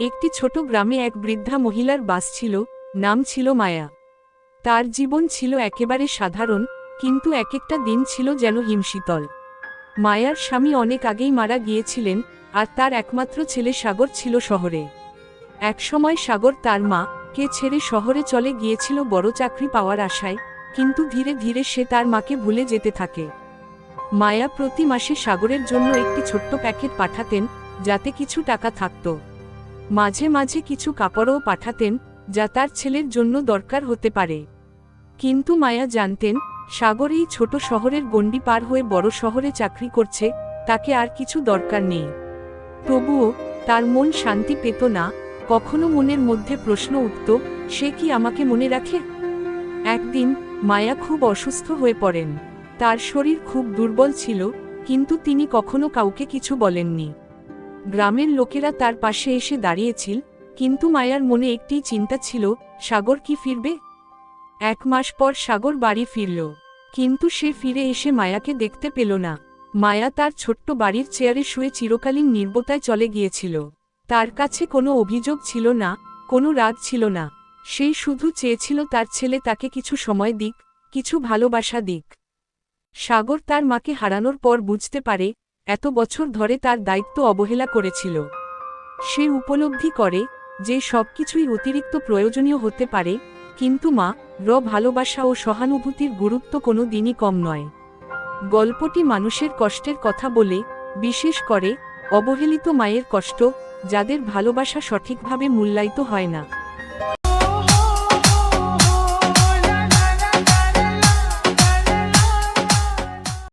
একটি ছোট গ্রামে এক বৃদ্ধা মহিলার বাস ছিল, নাম ছিল মায়া। তার জীবন ছিল একেবারে সাধারণ, কিন্তু এক একটা দিন ছিল যেন হিমশীতল। মায়ার স্বামী অনেক আগেই মারা গিয়েছিলেন, আর তার একমাত্র ছেলে সাগর ছিল শহরে। একসময় সাগর তার মা, কে ছেড়ে শহরে চলে গিয়েছিল বড় চাকরি পাওয়ার আশায়, কিন্তু ধীরে ধীরে সে তার মাকে ভুলে যেতে থাকে। মায়া প্রতি মাসে সাগরের জন্য একটি ছোট্ট প্যাকেট পাঠাতেন, যাতে কিছু টাকা থাকত। মাঝে মাঝে কিছু কাপড়ও পাঠাতেন, যা তার ছেলের জন্য দরকার হতে পারে। কিন্তু মায়া জানতেন, সাগর এই ছোট শহরের গণ্ডি পার হয়ে বড় শহরে চাকরি করছে, তাকে আর কিছু দরকার নেই। তবুও, তার মন শান্তি পেত না, কখনো মনের মধ্যে প্রশ্ন উঠত, সে কি আমাকে মনে রাখে? একদিন, মায়া খুব অসুস্থ হয়ে পড়েন। তার শরীর খুব দুর্বল ছিল, কিন্তু তিনি কখনো কাউকে কিছু বলেননি। গ্রামের লোকেরা তার পাশে এসে দাঁড়িয়েছিল, কিন্তু মায়ার মনে একটি চিন্তা ছিল, সাগর কি ফিরবে? এক মাস পর সাগর বাড়ি ফিরল, কিন্তু সে ফিরে এসে মায়াকে দেখতে পেল না। মায়া তার ছোট্ট বাড়ির চেয়ারে শুয়ে চিরকালীন নির্বতায় চলে গিয়েছিল। তার কাছে কোনো অভিযোগ ছিল না, কোনো রাগ ছিল না। সেই শুধু চেয়েছিল তার ছেলে তাকে কিছু সময় দিক, কিছু ভালোবাসা দিক। সাগর তার মাকে হারানোর পর বুঝতে পারে এত বছর ধরে তার দায়িত্ব অবহেলা করেছিল। সে উপলব্ধি করে যে সবকিছুই অতিরিক্ত প্রয়োজনীয় হতে পারে, কিন্তু মা, র ভালোবাসা ও সহানুভূতির গুরুত্ব কোনো দিনই কম নয়। গল্পটি মানুষের কষ্টের কথা বলে, বিশেষ করে অবহেলিত মায়ের কষ্ট, যাদের ভালোবাসা সঠিকভাবে মূল্যায়িত হয় না।